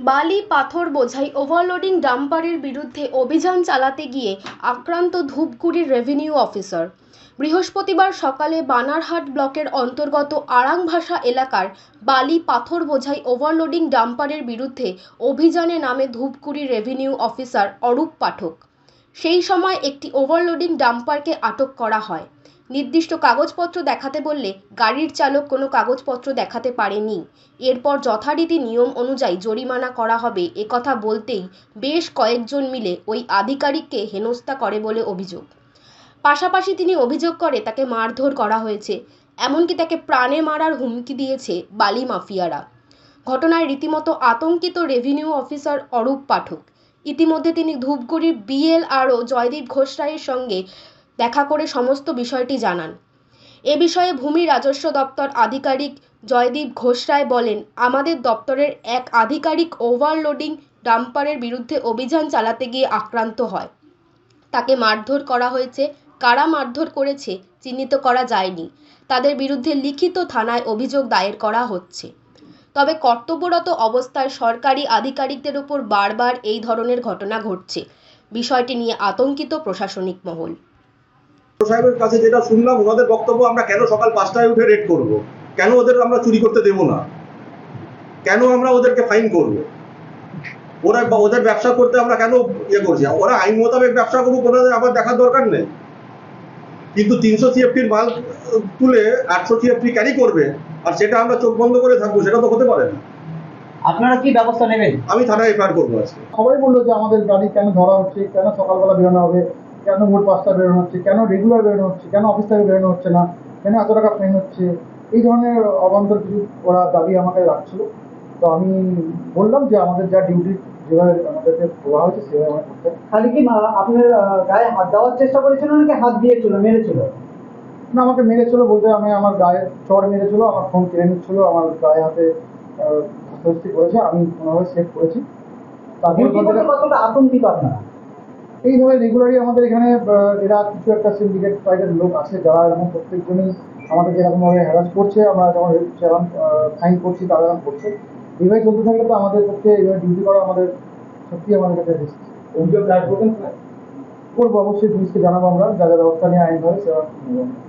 বালি পাথর বোঝাই ওভারলোডিং ডাম্পারের বিরুদ্ধে অভিযান চালাতে গিয়ে আক্রান্ত ধূপগুড়ির রেভিনিউ অফিসার। বৃহস্পতিবার সকালে বানারহাট ব্লকের অন্তর্গত আড়াংভাষা এলাকার বালি পাথর বোঝাই ওভারলোডিং ডাম্পারের বিরুদ্ধে অভিযানে নামে ধূপগুড়ি রেভিনিউ অফিসার অরূপ পাঠক। সেই সময় একটি ওভারলোডিং ডাম্পারকে আটক করা হয়। নির্দিষ্ট কাগজপত্র দেখাতে বললে গাড়ির চালক কোনো কাগজপত্র দেখাতে পারেনি। এরপর যথারীতি নিয়ম অনুযায়ী জরিমানা করা হবে। একথা বলতেই বেশ কয়েকজন মিলে ওই আধিকারিককে হেনস্থা করে বলে অভিযোগ। পাশাপাশি তিনি অভিযোগ করে তাকে মারধর করা হয়েছে। এমনকি তাকে প্রাণে মারার হুমকি দিয়েছে বালি মাফিয়ারা। ঘটনায় রীতিমতো আতঙ্কিত রেভিনিউ অফিসার অরূপ পাঠক। ইতিমধ্যে তিনি ধূপগুড়ির বিএলআরও জয়দীপ ঘোষ রায়ের সঙ্গে দেখা করে সমস্ত বিষয়টি জানান। এ বিষয়ে ভূমি রাজস্ব দপ্তর আধিকারিক জয়দীপ ঘোষ রায় বলেন, আমাদের দপ্তরের এক আধিকারিক ওভারলোডিং ডাম্পারের বিরুদ্ধে অভিযান চালাতে গিয়ে আক্রান্ত হয়। তাকে মারধর করা হয়েছে, কারা মারধর করেছে চিহ্নিত করা যায়নি। তাদের বিরুদ্ধে লিখিত থানায় অভিযোগ দায়ের করা হচ্ছে। তবে কর্তব্যরত অবস্থায় সরকারি আধিকারিকদের উপর বারবার এই ধরনের ঘটনা ঘটছে। বিষয়টি নিয়ে আতঙ্কিত প্রশাসনিক মহল। সাহেবের কাছে যেটা শুনলাম ওনাদের বক্তব্য আমরা কেন সকাল পাঁচটায় উঠে রেড করব? কেন ওদের আমরা চুরি করতে দেব না? কেন আমরা ওদেরকে ফাইন করব? ওরা ওদের ব্যবসা করতে আমরা কেন ইয়ে করছি? ওরা আইন মোতাবেক ব্যবসা করুক ওনাদের আবার দেখার দরকার নেই। কিন্তু তিনশো সিএফটির মাল তুলে আটশো সিএফটি ক্যারি করবে আর সেটা আমরা চোখ বন্ধ করে থাকব সেটা তো হতে পারে না। আপনারা কি ব্যবস্থা নেবেন? আমি থানায় এফআইআর করব আজকে। সবাই বলল যে আমাদের গাড়ি কেন ধরা হচ্ছে কেন সকালবেলা বেরোনো হবে? কেন ভোর পাঁচটা বেরোনো হচ্ছে? কেন রেগুলার বেরোনো হচ্ছে? কেন অফিস থেকে বেরোনো হচ্ছে না? কেন এত টাকা ফাইন হচ্ছে? এই ধরনের অবান্তর কিছু ওরা দাবি আমাকে রাখছিল। তো আমি বললাম যে আমাদের যা ডিউটি যেভাবে আমাদেরকে বলা হয়েছে সেভাবে আমরা করতে খালি কি আপনার গায়ে হাত দেওয়ার চেষ্টা করেছিল নাকি হাত দিয়েছিল মেরেছিল? না আমাকে মেরেছিল বলতে আমি আমার গায়ে চড় মেরেছিল আমার ফোন কেড়ে নিচ্ছিল আমার গায়ে হাতে ধস্তাধস্তি করেছে আমি কোনোভাবে সেভ করেছি। তারপরে কতটা আতঙ্কিত আপনারা? এইভাবে রেগুলারই আমাদের এখানে এরা কিছু একটা সিন্ডিকেট টাইপের লোক আছে যারা এবং প্রত্যেকজনই আমাদের যেরকমভাবে হ্যারাস করছে আমরা যখন সেরকম ফাইন করছি তারা এরকম করছে। এইভাবে চলতে থাকলে তো আমাদের পক্ষে এইভাবে ডিউটি করা আমাদের সত্যি আমাদের কাছে রিস্ক অভিযোগ দায়ের করবেন করব অবশ্যই পুলিশকে জানাব আমরা যা যা ব্যবস্থা নিয়ে আইন হবে আমরা।